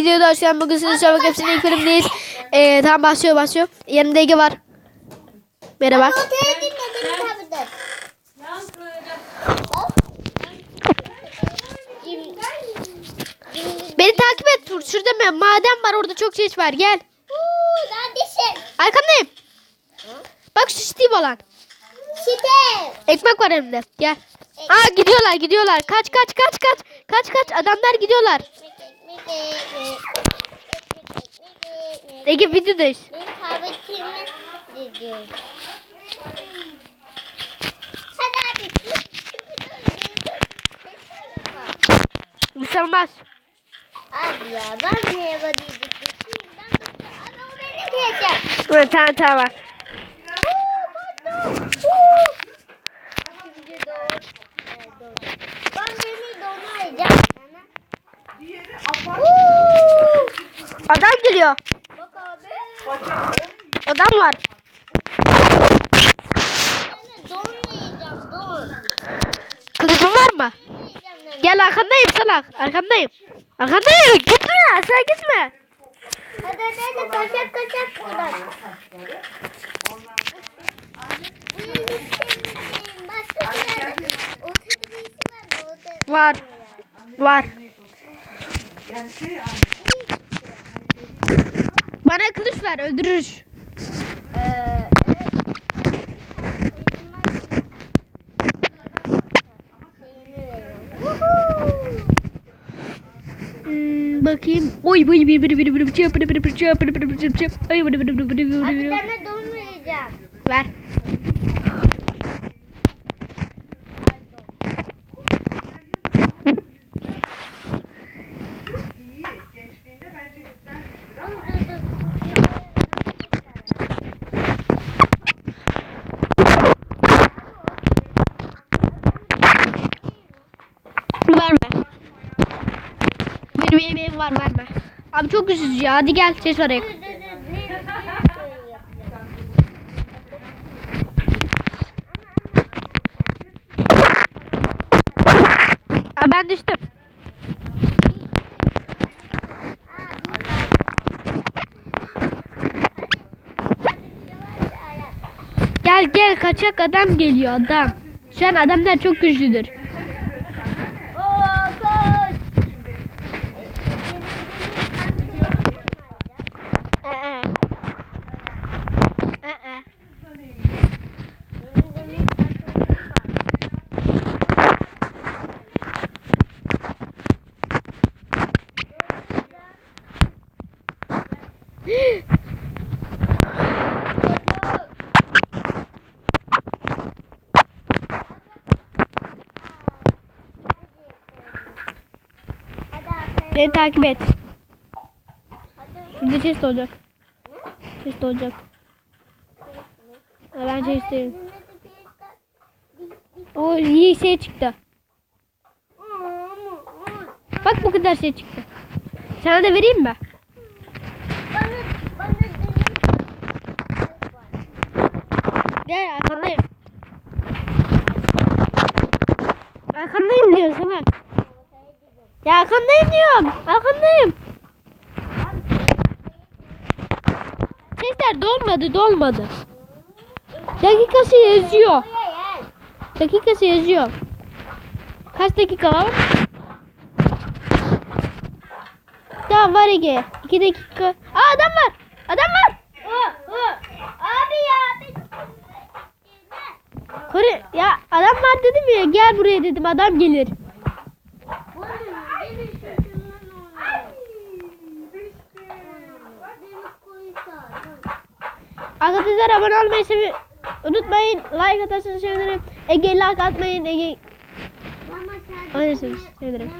videoda hoş geldin. Bugün sizinle Şabak hepsinin ilk bölümdeyiz. Ee, tamam başlıyor başlıyor. Yanımda Ege var. Merhaba. Beni takip et. Tur. Şurada ma- maden var orada çok ses var gel. Arkandayım. Bak şu Steve olan. Site. Ekmek var elimde. Gel. Aa gidiyorlar gidiyorlar. Kaç kaç kaç kaç. Kaç kaç adamlar gidiyorlar. Ege videodayız. Benim tabletimi diziyorum. Hadi abi. Şey ya ben merhaba diyecektim. O beni diyeceğim. Evet, tamam tamam. Ben beni donayacağım sana. Adam geliyor. Bak abi. Adam var. Kılıcın var mı? Gel arkandayım salak. Arkandayım. Arkandayım. Gitme. Sen gitme. Hadi hadi hadi kaçak kaçak buradan. Birisi var mı? Orada. Bana kılıç ver öldürür. Ee, Hmm, bakayım. Oy oy bir bir bir bir çöp bir bir çöp bir bir çöp. Ay bir bir bir bir bir Abi bir. sana donmayacağım. Ver. Verme. Benim yemeğim var verme. Abi çok üzücü ya. Hadi gel ses var ayak. Aa, ben düştüm. Gel gel kaçak adam geliyor adam. Şu an adamlar çok güçlüdür. Oo, koş. Ee. Ee. Hadi abi. Beni takip et. Şurada chest olacak. Chest olacak. Ha, ben chest değilim. O iyi şey çıktı. Bak bu kadar şey çıktı. Sana da vereyim mi? Gel arkandayım. Arkandayım diyorum sana. Ya arkandayım diyorum. Arkandayım. Sesler dolmadı dolmadı. Dakikası yazıyor. Dakikası yazıyor. Kaç dakika var? Daha var Ege. 2 dakika. Aa adam var. Adam var. Abi ya. Kore ya adam var dedim ya gel buraya dedim adam gelir. Arkadaşlar abone olmayı sevi unutmayın. Like atarsanız sevinirim. Ege like atmayın. Ege. Öylesiniz. Sevinirim.